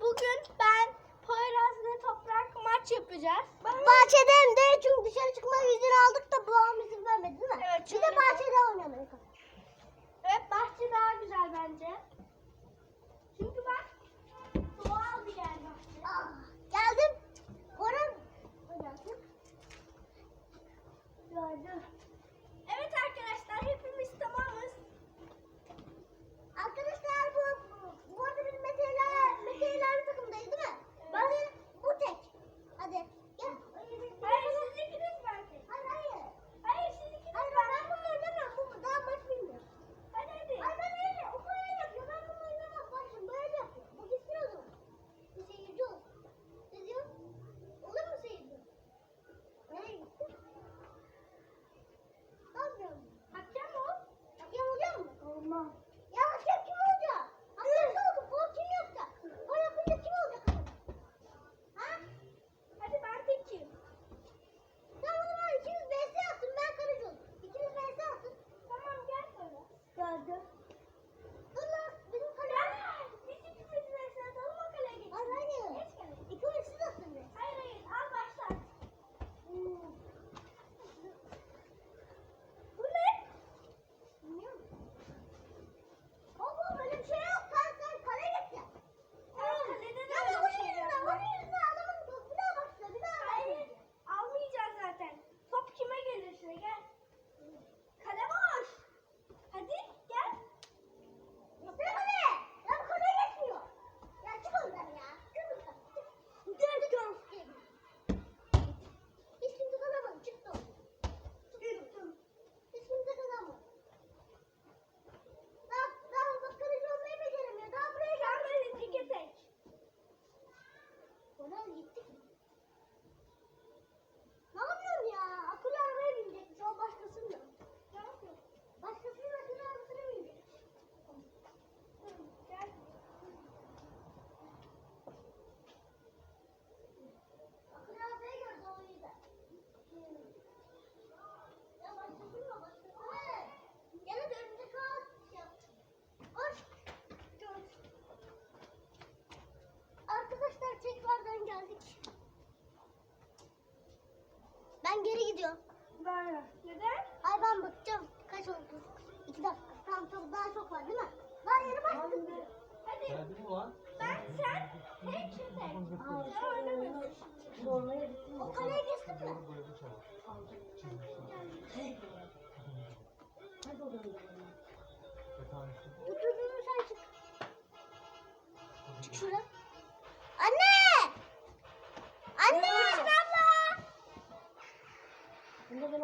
Bugün ben Poyraz'la toprak maç yapacağız. Bana... Bahçede hem de çünkü dışarı çıkma izni aldık da babam izin vermedi değil mi? Evet. Bir de bahçede oynamaya Evet bahçe daha güzel bence. Çünkü bak doğal bir yer bahçe. Aa, geldim. Orhan. Gördüm. Gördüm. O kaleye geçtin mi? Dur Anne! Anne! Anne abla! Bunda ben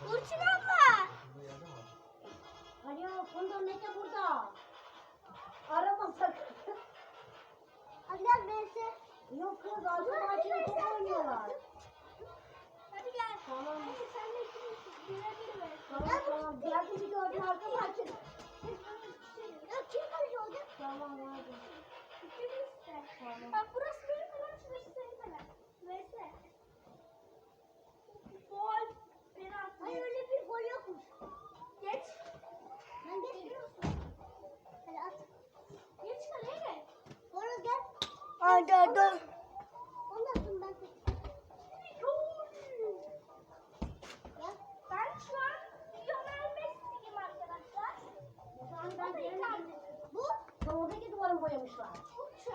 Burçin abla! Hani Alo Funda Mete burada. Arama sakın. Annem ben size... Yok kız ağzını açın top oynuyorlar. Hadi gel. Tamam. Hadi sen de ikimiz birebir ver. Tamam tamam. Biraz önce gördüm arka bahçede. Ya kim kaleci olacak? Tamam hadi. İkimiz de. Tamam. Bak burası benim falan şurası senin falan. Neyse. Orada dur. Bu doğru duvarı boyamışlar. Çok çöp.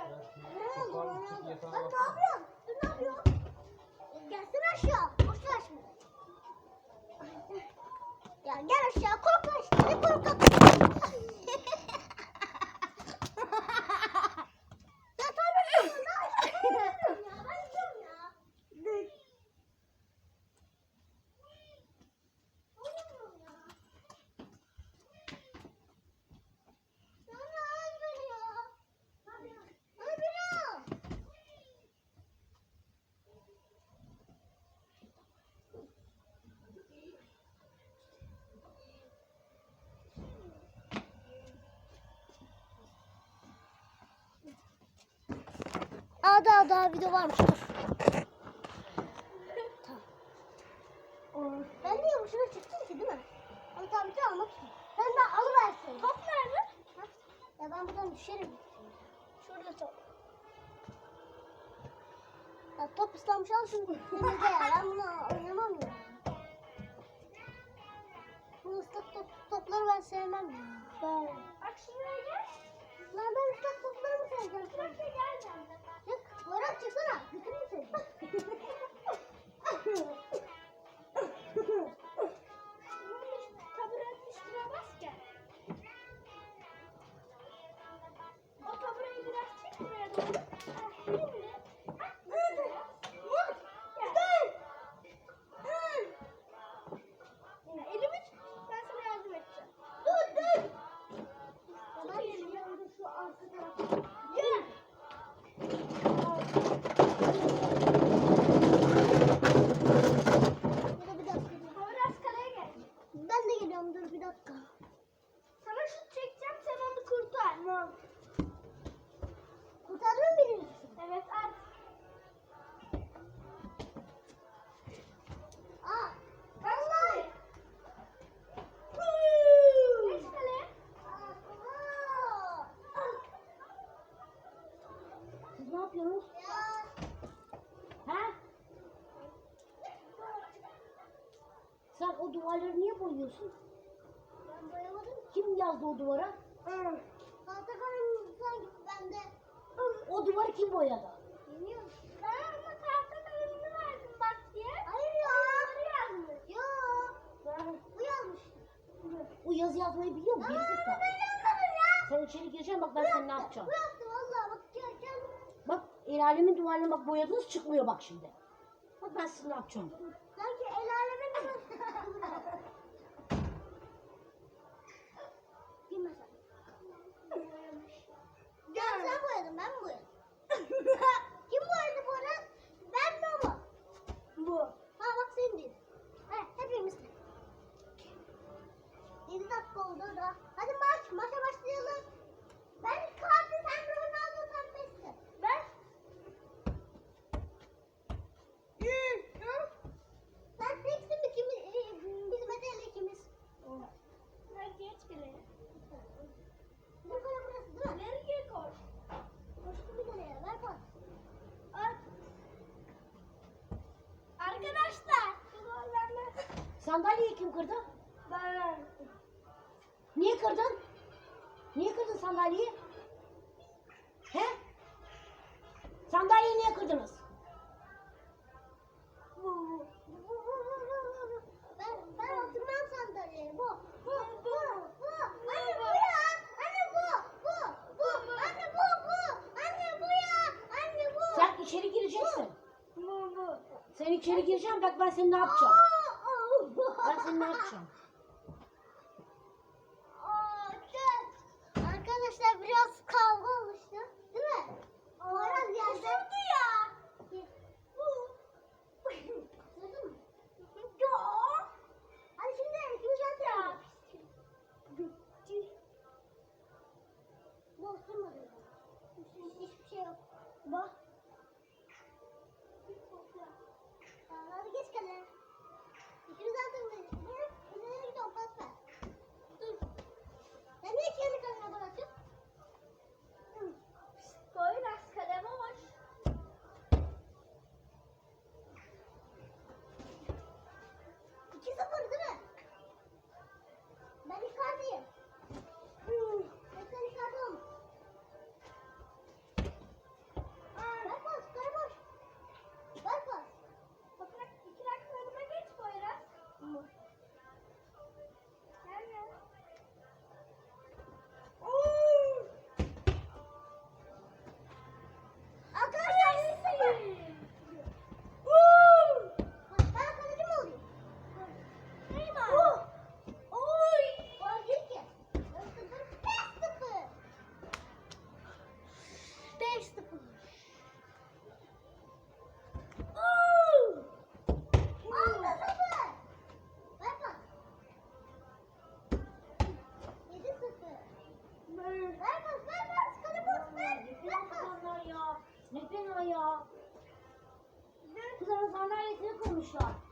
Ne oldu? Ne oldu? daha daha daha video varmış. Dur. tamam. Ben niye boşuna çıktım ki değil mi? Ama tabii ki almak için. Ben de alıversin. Top nerede? Ha? Ya ben buradan düşerim. Şurada top. Ya top ıslanmış al şunu. Denize ya ben bunu oynamam ya. Bu ıslak top, topları ben sevmem ya. Böyle. Bak şuraya gel. Lan ben ıslak topları mı seveceğim? Bak şuraya gel. 오락치구나. Ya. He? Sen o duvarları niye boyuyorsun? Ben boyamadım. Kim yazdı o duvara? Tahtakanın sanki bende. O duvarı kim boyadı? Bilmiyorum. Ben ona tahta kalemini verdim bak diye. Hayır ya. Bunları yazmış. Yo. Bu yazmış. O yazı yazmayı biliyor mu? Aa, ben yazmadım ya. Sen içeri gireceksin bak ben seni ne yapacağım. Bu yaptı valla bak gel gel. Bak el alemin duvarına bak boyadınız çıkmıyor bak şimdi. Bak ben size ne yapacağım. Sanki el alemin. Ya sen boyadın ben mi boyadım? Kim boyadı bu arada? Ben mi o mu? Bu. Ha bak senin değil. He hepimiz. 7 dakika oldu da. Hadi maç, maça başlayalım. Ben Icardi, sen Ronaldo, sen Messi. Ben. Sen teksin mi? Kimi, e, biz Mete'yle ikimiz. Ben geç kaleye. Bu kale burası değil mi? Nereye koş? Koştu bir kaleye. Ver pas. At. Arkadaşlar. Bu gollerle. Sandalyeyi kim kırdı? Ben. Niye kırdın? Niye kırdın sandalyeyi? He? Sandalyeyi niye kırdınız? Bu, bu, bu, bu. Ben, ben oturmam sandalyeye. Bu, bu, bu, bu. Anne bu ya. Anne bu, bu, bu. Anne bu, bu. Anne bu ya. Anne bu. Sen içeri gireceksin. Bu bu. Sen içeri gireceksin bak ben seni ne yapacağım. Aa, aa. Ben seni ne yapacağım. shot.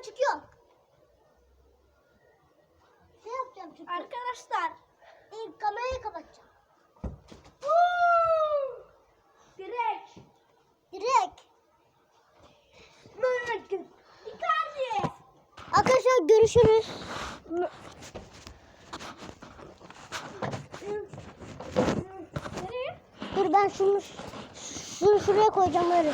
Ben çıkıyorum. Ne yapacağım çıkıyorum. Arkadaşlar. İlk kamerayı kapatacağım. Direkt. Direkt. Icardi. Arkadaşlar görüşürüz. Dur ben şunu şunu şuraya koyacağım öyle.